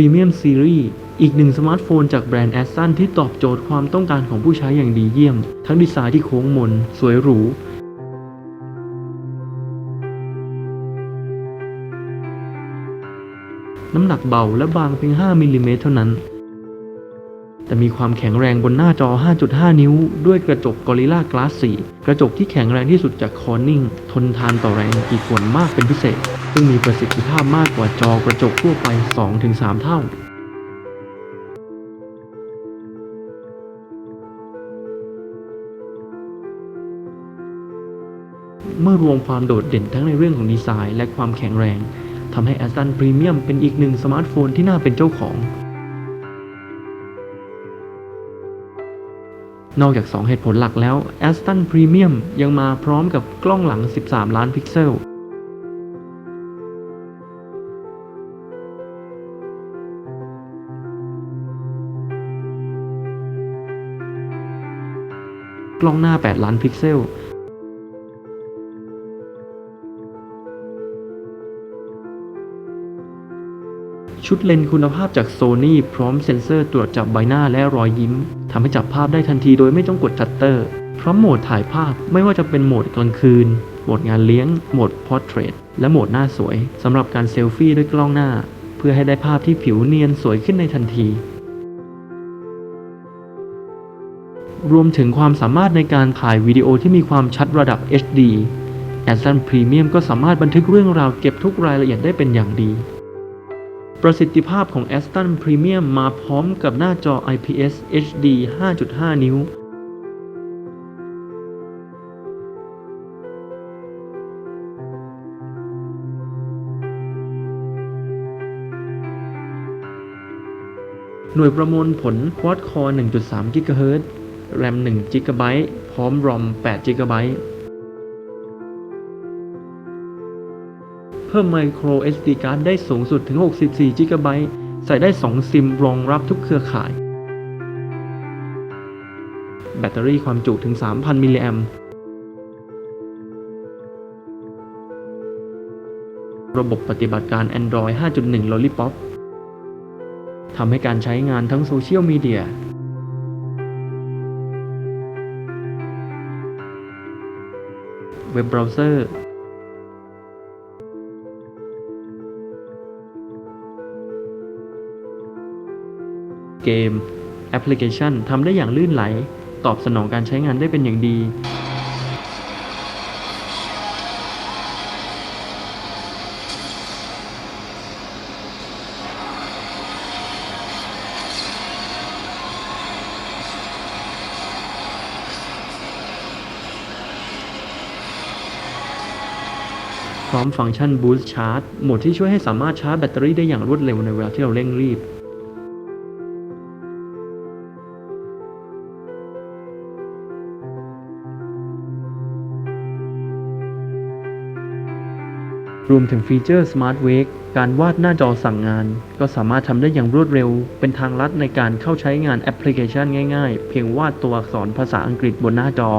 Premium Series อีกหนึ่งสมาร์ทโฟนจากแบรนด์แอสตันที่ตอบโจทย์ความต้องการของผู้ใช้อย่างดีเยี่ยม ทั้งดีไซน์ที่โค้งมน สวยหรู น้ำหนักเบาและบางเพียง 5มิลลิเมตรเท่านั้น แต่มีความแข็งแรงบนหน้าจอ 5.5 นิ้ว ด้วยกระจก Gorilla Glass 4 กระจกที่แข็งแรงที่สุดจาก Corning ทนทานต่อแรงกีดฝนมากเป็นพิเศษ ซึ่งมีประสิทธิภาพมากกว่าจอกระจกทั่วไป 2-3 เท่าเมื่อรวมความโดดเด่นทั้งในเรื่องของดีไซน์และความแข็งแรงทำให้ Aston Premium เป็นอีกหนึ่งสมาร์ทโฟนที่น่าเป็นเจ้าของ นอกจาก 2 เหตุผลหลักแล้ว Aston Premium ยังมาพร้อมกับกล้องหลัง 13 ล้านพิกเซลกล้องหน้า 8 ล้านพิกเซล ชุดเลนส์คุณภาพจาก Sony พร้อมเซ็นเซอร์ตรวจจับใบหน้าและรอยยิ้มทำให้จับภาพได้ทันทีโดยไม่ต้องกดชัตเตอร์ พร้อมโหมดถ่ายภาพไม่ว่าจะเป็นโหมดกลางคืน โหมดงานเลี้ยง โหมด Portrait และโหมดหน้าสวยสำหรับการเซลฟี่ด้วยกล้องหน้า เพื่อให้ได้ภาพที่ผิวเนียนสวยขึ้นในทันที รวมถึงความสามารถในการถ่ายวิดีโอที่มีความชัดระดับ HD Aston Premium ก็สามารถบันทึกเรื่องราวเก็บทุกรายละเอียดได้เป็นอย่างดี ประสิทธิภาพของ Aston Premium มาพร้อมกับหน้าจอ IPS HD 5.5 นิ้ว หน่วยประมวลผล Quad Core 1.3 GHz RAM 1 GB พร้อม ROM 8 GB พิ่ม Micro SD card ได้สูงสุดถึง 64 GB ใส่ได้ 2 ซิมรองรับทุกเครือข่าย แบตเตอรี่ความจุถึง 3,000 มิลลิแอมระบบปฏิบัติการ Android 5.1 Lollipop ทำให้การใช้งานทั้งโซเชียลมีเดียเว็บเบราว์เซอร์ เกม แอปพลิเคชันทำได้อย่างลื่นไหล ตอบสนองการใช้งานได้เป็นอย่างดี พร้อมฟังก์ชัน Boost Charge โหมดที่ช่วยให้สามารถชาร์จแบตเตอรี่ได้อย่างรวดเร็วในเวลาที่เราเร่งรีบ รวมถึงฟีเจอร์ Smart Wake การวาดหน้าจอสั่งงาน ก็สามารถทำได้อย่างรวดเร็ว เป็นทางลัดในการเข้าใช้งานแอปพลิเคชันง่ายๆ เพียงวาดตัวอักษรภาษาอังกฤษบนหน้าจอ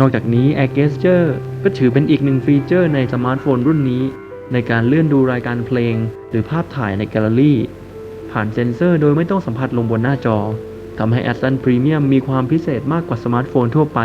นอกจากนี้ Air Gesture ก็ถือเป็นอีกหนึ่งฟีเจอร์ในสมาร์ทโฟนรุ่นนี้ ในการเลื่อนดูรายการเพลง หรือภาพถ่ายในแกลเลอรี่ ผ่านเซ็นเซอร์โดยไม่ต้องสัมผัสลงบนหน้าจอ ทำให้ Aston Premium มีความพิเศษมากกว่าสมาร์ทโฟนทั่วไป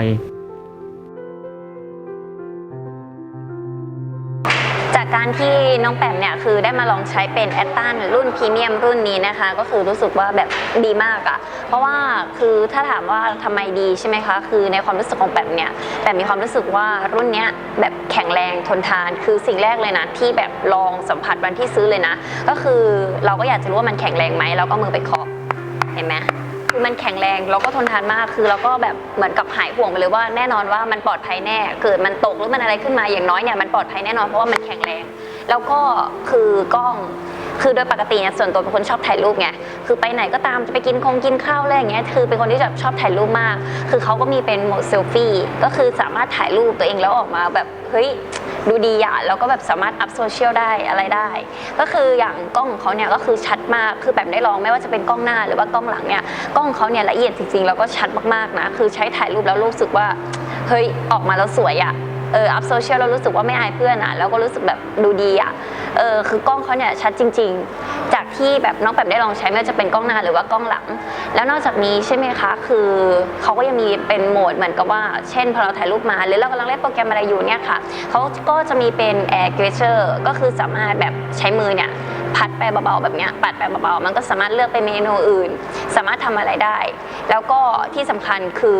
จากการที่น้องแปมเนี่ยคือได้มาลองใช้เป็นแอตตันรุ่นพรีเมียมรุ่นนี้นะคะ ก็คือรู้สึกว่าแบบดีมากอะ่ะ เพราะว่าคือถ้าถามว่าทำไมดีใช่ไหมคะ คือในความรู้สึกของแปมเนี่ยแปมมีความรู้สึกว่ารุ่นเนี้ยแบบแข็งแรงทนทาน คือสิ่งแรกเลยนะ ที่แบบลองสัมผัสวันที่ซื้อเลยนะ ก็คือเราก็อยากจะรู้ว่ามันแข็งแรงไหมเราก็มือไปเคาะเห็นไหม คือมันแข็งแรงแล้วก็ทนทานมากคือเราก็แบบเหมือนกับหายห่วงไปเลยว่าแน่นอนว่ามันปลอดภัยแน่ เกิดมันตกหรือมันอะไรขึ้นมาอย่างน้อยเนี่ยมันปลอดภัยแน่นอนเพราะว่ามันแข็งแรง แล้วก็คือกล้องคือโดยปกติเนี่ยส่วนตัวเป็นคนชอบถ่ายรูปไง คือไปไหนก็ตามจะไปกินคงกินข้าวอะไรอย่างเงี้ย คือเป็นคนที่แบบชอบถ่ายรูปมาก คือเขาก็มีเป็นโหมดเซลฟี่ ก็คือสามารถถ่ายรูปตัวเองแล้วออกมาแบบเฮ้ย ดูดีอะแล้วก็แบบสามารถอัพโซเชียลได้อะไรได้ ก็คืออย่างกล้องของเขาเนี่ยก็คือชัดมากคือแบบได้ลองไม่ว่าจะเป็นกล้องหน้าหรือว่ากล้องหลังเนี่ยกล้องเขาเนี่ยละเอียดจริงๆแล้วก็ชัดมากๆนะคือใช้ถ่ายรูปแล้วรู้สึกว่าเฮ้ยออกมาแล้วสวยอะเอออัพโซเชียลเรารู้สึกว่าไม่อายเพื่อนอะแล้วก็รู้สึกแบบดูดีอะเออคือกล้องเขาเนี่ยชัดจริงๆจ ที่แบบน้องแบบได้ลองใช้ไม่ว่าจะเป็นกล้องหน้าหรือว่ากล้องหลัง แล้วนอกจากนี้ใช่ไหมคะคือเขาก็ยังมีเป็นโหมดเหมือนกับว่า เช่นพอเราถ่ายรูปมาหรือเรากำลังเล่นโปรแกรมอะไรอยู่เนี่ยค่ะเขาก็จะมีเป็น air gesture ก็คือสามารถแบบใช้มือเนี่ย พัดไปเบาๆแบบเนี้ยปัดไปเบาๆมันก็สามารถเลือกไปเมนูอื่น สามารถทำอะไรได้ แล้วก็ที่สำคัญคือ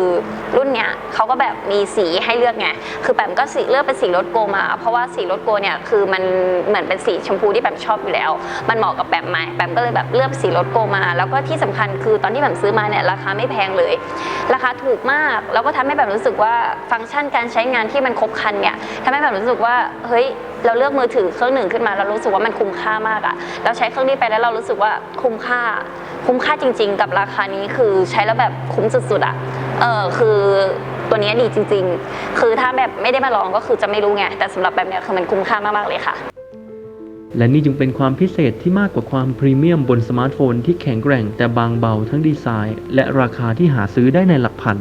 รุ่นเนี้ยเขาก็แบบมีสีให้เลือกไงคือแปมก็สีเลือกเป็นสีรถโกมา เพราะว่าสีรถโกเนี่ยคือมันเหมือนเป็นสีชมพูที่แปมชอบอยู่แล้ว มันเหมาะกับแปมไหมแปมก็เลยแบบเลือกสีรถโกมา แล้วก็ที่สำคัญคือตอนที่แปมซื้อมาเนี่ยราคาไม่แพงเลย ราคาถูกมากแล้วก็ทำให้แบบรู้สึกว่าฟังก์ชันการใช้งานที่มันครบครันเนี่ยทำให้แบบรู้สึกว่าเฮ้ยเราเลือกมือถือเครื่องหนึ่งขึ้นมาเรารู้สึกว่ามันคุ้มค่ามากอะเราใช้เครื่องนี้ไปแล้วเรารู้สึกว่าคุ้มค่า คุ้มค่าจริง ๆ กับราคานี้คือใช้แล้วแบบคุ้มสุดๆอะเออคือตัวนี้ดีจริง ๆ คือถ้าแบบไม่ได้มาลองก็คือจะไม่รู้ไง แต่สำหรับแบบเนี้ยคือมันคุ้มค่ามากๆเลยค่ะ และนี่จึงเป็นความพิเศษที่มากกว่าความพรีเมียมบนสมาร์ทโฟนที่แข็งแกร่งแต่บางเบาทั้งดีไซน์ และราคาที่หาซื้อได้ในหลักพัน